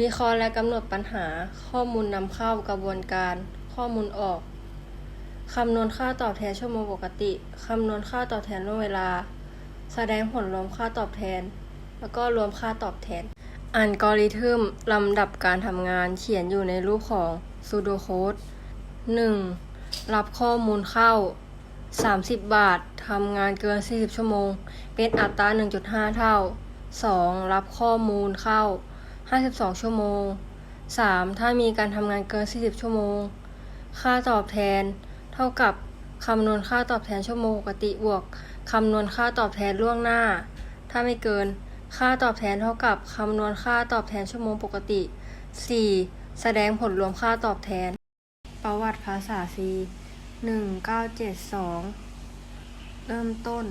วิเคราะห์และกำหนดปัญหา ข้อมูลนำเข้ากระบวนการ ข้อมูลออก คำนวณค่าตอบแทนชั่วโมงปกติ คำนวณค่าตอบแทนล่วงเวลา แสดงผลรวมค่าตอบแทน แล้วก็รวมค่าตอบแทน อัลกอริทึมลำดับการทำงานเขียนอยู่ในรูปของ pseudocode 1. รับข้อมูลเข้า 30 บาท ทำงานเกิน 40 ชั่วโมง เป็นอัตรา 1.5 เท่า 2. รับข้อมูลเข้า 52 ชั่วโมง 3. ถ้ามีการทำงานเกิน 40 ชั่วโมง ค่าตอบแทน เท่ากับคำนวณค่าตอบแทนชั่วโมงปกติบวกคำนวณค่าตอบแทนล่วงหน้า ถ้าไม่เกิน ค่าตอบแทนเท่ากับคำนวณค่าตอบแทนชั่วโมงปกติ 4. แสดงผลรวมค่าตอบแทน ประวัติภาษา C 1972 เริ่มต้น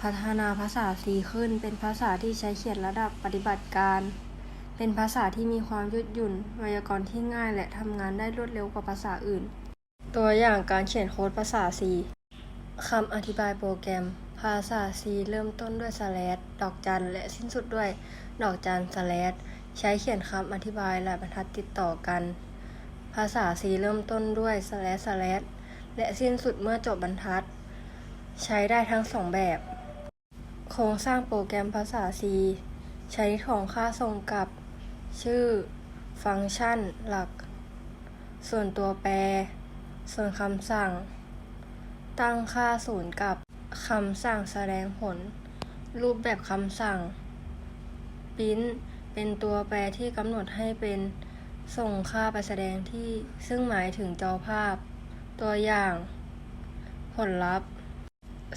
พัฒนาภาษา C ขึ้นเป็นภาษาที่ใช้เขียนระดับปฏิบัติการ เป็นภาษาที่มีความยืดหยุ่น ไวยากรณ์ที่ง่ายและทำงานได้รวดเร็วกว่าภาษาอื่น ตัวอย่างการเขียนโค้ดภาษา C คำอธิบายโปรแกรม ภาษา C เริ่มต้นด้วยสแลชดอกจัน และสิ้นสุดด้วย ดอกจันสแลชใช้เขียนคำอธิบายและบรรทัดติดต่อกัน ภาษา C เริ่มต้นด้วยสแลชสแลชและสิ้นสุดเมื่อจบบรรทัด ใช้ได้ทั้งสองแบบ โครงสร้างโปรแกรมภาษา C ใช้ของค่าส่งกับ ชื่อ ฟังก์ชันหลัก ส่วนตัวแปร ส่วนคำสั่ง ตั้งค่าศูนย์กับคำสั่งแสดงผล รูปแบบคำสั่ง print เป็นตัวแปรที่กำหนดให้เป็นส่งค่าไปแสดงที่ซึ่งหมายถึงจอภาพ ตัวอย่าง ผลลัพธ์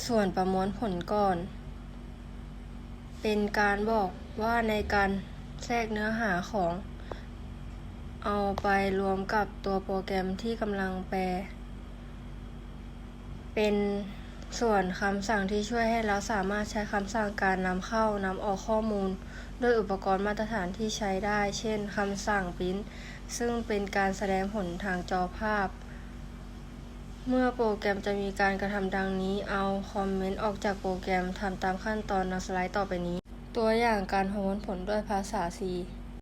ส่วนประมวลผลก่อน เป็นการบอกว่าในการ แทรกเนื้อหาของ เอาไปรวมกับตัวโปรแกรมที่กำลังแปล เป็นส่วนคำสั่งที่ช่วยให้เราสามารถใช้คำสั่งการนำเข้านำออกข้อมูล ด้วยอุปกรณ์มาตรฐานที่ใช้ได้ เช่นคำสั่ง print ซึ่งเป็นการแสดงผลทางจอภาพ เมื่อโปรแกรมจะมีการกระทำดังนี้ เอาคอมเมนต์ออกจากโปรแกรมทำตามขั้นตอนในสไลด์ต่อไปนี้ ตัวอย่างการประมวลผลด้วยภาษา C